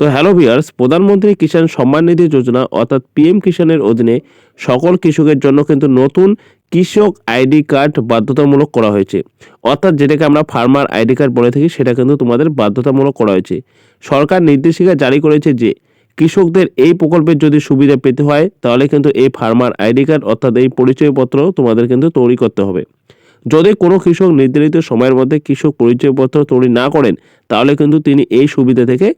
তো hello viewers প্রধানমন্ত্রী কিষাণ সম্মান নিধি যোজনা অর্থাৎ পিএম কিষাণের অধীনে সকল কৃষকের জন্য কিন্তু নতুন কৃষক আইডি কার্ড বাধ্যতামূলক করা হয়েছে। অর্থাৎ যেটাকে আমরা ফার্মার আইডি কার্ড বলে থাকি, সেটা কিন্তু তোমাদের বাধ্যতামূলক করা হয়েছে। সরকার নির্দেশিকা জারি করেছে যে, কৃষকদের এই প্রকল্পের যদি সুবিধা পেতে হয়, তাহলে কিন্তু এই ফার্মার আইডি কার্ড অর্থাৎ এই পরিচয়পত্র তোমাদের কিন্তু তৈরি করতে হবে। যদি কোনো কৃষক নির্ধারিত সময়ের মধ্যে কৃষক পরিচয়পত্র তৈরি না করেন, তাহলে কিন্তু তিনি এই সুবিধা থেকে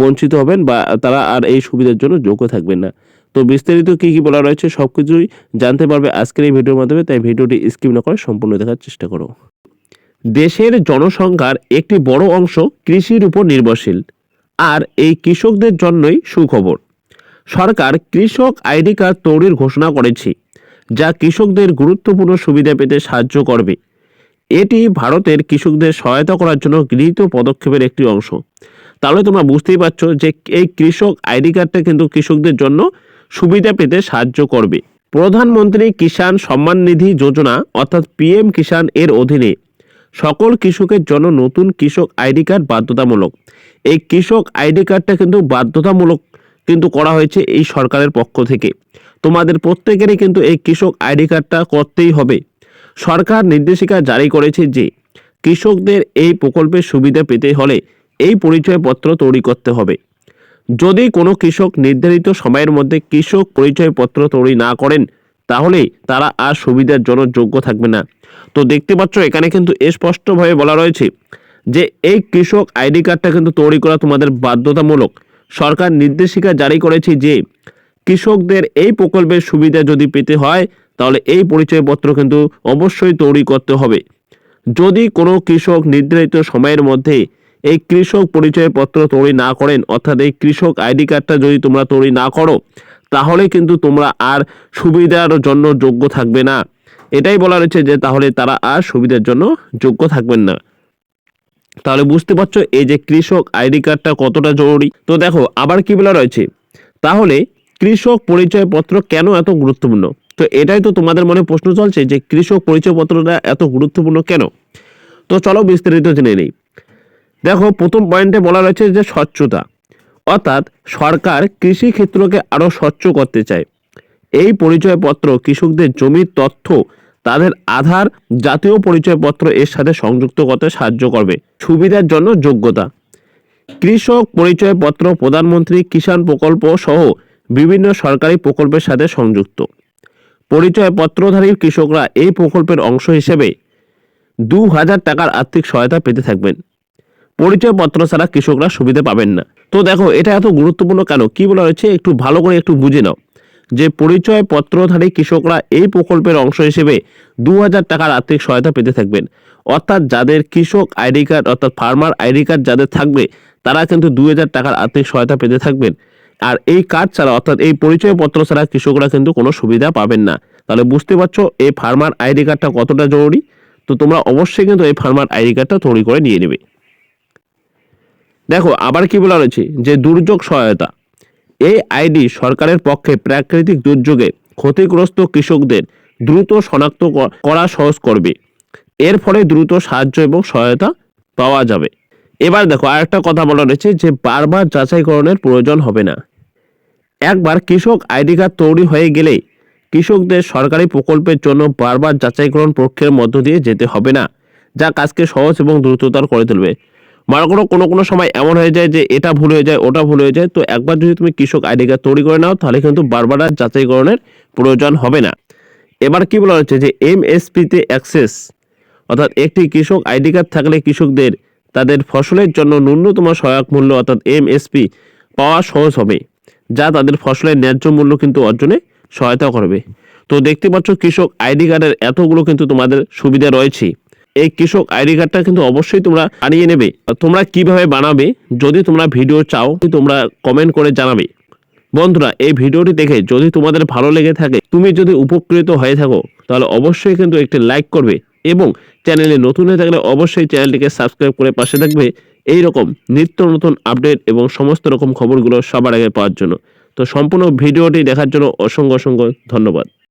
বঞ্চিত হবেন বা তারা আর এই সুবিধার জন্য যোগ্য থাকবেন না। তো বিস্তারিত কী কী বলা রয়েছে সব কিছুই জানতে পারবে আজকের এই ভিডিওর মাধ্যমে, তাই ভিডিওটি স্কিপ না করে সম্পূর্ণ দেখার চেষ্টা করো। দেশের জনসংখ্যার একটি বড় অংশ কৃষির উপর নির্ভরশীল, আর এই কৃষকদের জন্যই সুখবর। সরকার কৃষক আইডি কার্ড তৈরির ঘোষণা করেছে, যা কৃষকদের গুরুত্বপূর্ণ সুবিধা পেতে সাহায্য করবে। এটি ভারতের কৃষকদের সহায়তা করার জন্য গৃহীত পদক্ষেপের একটি অংশ। তাহলে তোমরা বুঝতেই পারছ যে এই কৃষক আইডি কার্ডটা কিন্তু কৃষকদের জন্য সুবিধা পেতে সাহায্য করবে। প্রধানমন্ত্রী কিষাণ সম্মান নিধি যোজনা, অর্থাৎ পিএম কিষাণ এর অধীনে সকল কৃষকের জন্য নতুন কৃষক আইডি কার্ড বাধ্যতামূলক। এই কৃষক আইডি কার্ডটা কিন্তু বাধ্যতামূলক কিন্তু করা হয়েছে এই সরকারের পক্ষ থেকে। তোমাদের প্রত্যেকেরই কিন্তু এই কৃষক আইডি কার্ডটা করতেই হবে। সরকার নির্দেশিকা জারি করেছে যে কৃষকদের এই প্রকল্পের সুবিধা পেতে হলে এই পরিচয়পত্র তৈরি করতে হবে। যদি কোনো কৃষক নির্ধারিত সময়ের মধ্যে কৃষক পরিচয়পত্র তৈরি না করেন, তাহলে তারা আর সুবিধার জন্য যোগ্য থাকবে না। তো দেখতে পাচ্ছ, এখানে কিন্তু স্পষ্টভাবে বলা রয়েছে যে এই কৃষক আইডি কার্ডটা কিন্তু তৈরি করা তোমাদের বাধ্যতামূলক। সরকার নির্দেশিকা জারি করেছে যে কৃষকদের এই প্রকল্পের সুবিধা যদি পেতে হয়, তাহলে এই পরিচয়পত্র কিন্তু অবশ্যই তৈরি করতে হবে। যদি কোনো কৃষক নির্ধারিত সময়ের মধ্যে এই কৃষক পরিচয়পত্র তৈরি না করেন, অর্থাৎ এই কৃষক আইডি কার্ডটা যদি তোমরা তৈরি না করো, তাহলে কিন্তু তোমরা আর সুবিধার জন্য যোগ্য থাকবে না। এটাই বলা রয়েছে যে তাহলে তারা আর সুবিধার জন্য যোগ্য থাকবেন না। তাহলে বুঝতে পারছ এই যে কৃষক আইডি কার্ডটা কতটা জরুরি? তো দেখো, আবার কি বলা রয়েছে? তাহলে কৃষক পরিচয়পত্র কেন এত গুরুত্বপূর্ণ? তো এটাই তো তোমাদের মনে প্রশ্ন চলছে যে কৃষক পরিচয়পত্রটা এত গুরুত্বপূর্ণ কেন? তো চলো বিস্তারিত জেনে নেই। দেখো, প্রথম পয়েন্টে বলা রয়েছে যে স্বচ্ছতা। অর্থাৎ সরকার কৃষি ক্ষেত্রকে আরও স্বচ্ছ করতে চায়। এই পরিচয়পত্র কৃষকদের জমির তথ্য, তাদের আধার জাতীয় পরিচয়পত্র এর সাথে সংযুক্ত করতে সাহায্য করবে। সুবিধার জন্য যোগ্যতা। কৃষক পরিচয়পত্র, প্রধানমন্ত্রী কিষাণ প্রকল্প সহ বিভিন্ন সরকারি প্রকল্পের সাথে সংযুক্ত। পরিচয়পত্রধারী কৃষকরা এই প্রকল্পের অংশ হিসেবে দু হাজার টাকার আর্থিক সহায়তা পেতে থাকবেন। পরিচয়পত্র ছাড়া কৃষকরা সুবিধা পাবেন না। তো দেখো, এটা এত গুরুত্বপূর্ণ কেন? কি বলা হয়েছে? একটু ভালো করে একটু বুঝে নাও। যে পরিচয়পত্রধারী কৃষকরা এই প্রকল্পের অংশ হিসেবে দু হাজার টাকার আর্থিক সহায়তা পেতে থাকবেন। অর্থাৎ যাদের কৃষক আইডি কার্ড, অর্থাৎ ফার্মার আইডি কার্ড যাদের থাকবে, তারা কিন্তু দু হাজার টাকার আর্থিক সহায়তা পেতে থাকবেন। আর এই কার্ড ছাড়া, অর্থাৎ এই পরিচয়পত্র ছাড়া কৃষকরা কিন্তু কোনো সুবিধা পাবেন না। তাহলে বুঝতে পারছ, এই ফার্মার আইডি কার্ডটা কতটা জরুরি? তো তোমরা অবশ্যই কিন্তু এই ফার্মার আইডি কার্ডটা তৈরি করে নিয়ে নেবে। দেখো, আবার কি বলা রয়েছে? যে দুর্যোগ সহায়তা। এই আইডি সরকারের পক্ষে প্রাকৃতিক দুর্যোগে ক্ষতিগ্রস্ত কৃষকদের দ্রুত শনাক্ত করা সহজ করবে। এর ফলে দ্রুত সাহায্য এবং সহায়তা পাওয়া যাবে। এবার দেখো, আরেকটা কথা বলা রয়েছে যে বারবার যাচাইকরণের প্রয়োজন হবে না। একবার কৃষক আইডি কার্ড তৈরি হয়ে গেলেই কৃষকদের সরকারি প্রকল্পের জন্য বারবার যাচাইকরণ প্রক্রিয়ার মধ্য দিয়ে যেতে হবে না, যা কাজকে সহজ এবং দ্রুততর করে তুলবে। মনে করো কোনো কোনো সময় এমন হয়ে যায় যে এটা ভুল হয়ে যায়, ওটা ভুল হয়ে যায়। তো একবার যদি তুমি কৃষক আইডি কার্ড তৈরি করে নাও, তাহলে কিন্তু বারবার আর যাচাইকরণের প্রয়োজন হবে না। এবার কি বলা হচ্ছে যে এম এমএসপিতে অ্যাক্সেস, অর্থাৎ একটি কৃষক আইডি কার্ড থাকলে কৃষকদের তাদের ফসলের জন্য ন্যূনতম সহায়ক মূল্য, অর্থাৎ এমএসপি, পাওয়া সহজ হবে, যা তাদের ফসলের ন্যায্য মূল্য কিন্তু অর্জনে সহায়তা করবে। তো দেখতে পাচ্ছ কৃষক আইডি কার্ডের এতগুলো কিন্তু তোমাদের সুবিধা রয়েছে। এই কৃষক আইডি কার্ডটা কিন্তু অবশ্যই তোমরা আনিয়ে নেবে। তোমরা কীভাবে বানাবে, যদি তোমরা ভিডিও চাও, তোমরা কমেন্ট করে জানাবে। বন্ধুরা, এই ভিডিওটি দেখে যদি তোমাদের ভালো লেগে থাকে, তুমি যদি উপকৃত হয়ে থাকো, তাহলে অবশ্যই কিন্তু একটি লাইক করবে এবং চ্যানেলে নতুন হয়ে থাকলে অবশ্যই চ্যানেলটিকে সাবস্ক্রাইব করে পাশে থাকবে। এই রকম নিত্য নতুন আপডেট এবং সমস্ত রকম খবরগুলো সবার আগে পাওয়ার জন্য। তো সম্পূর্ণ ভিডিওটি দেখার জন্য অসংখ্য অসংখ্য ধন্যবাদ।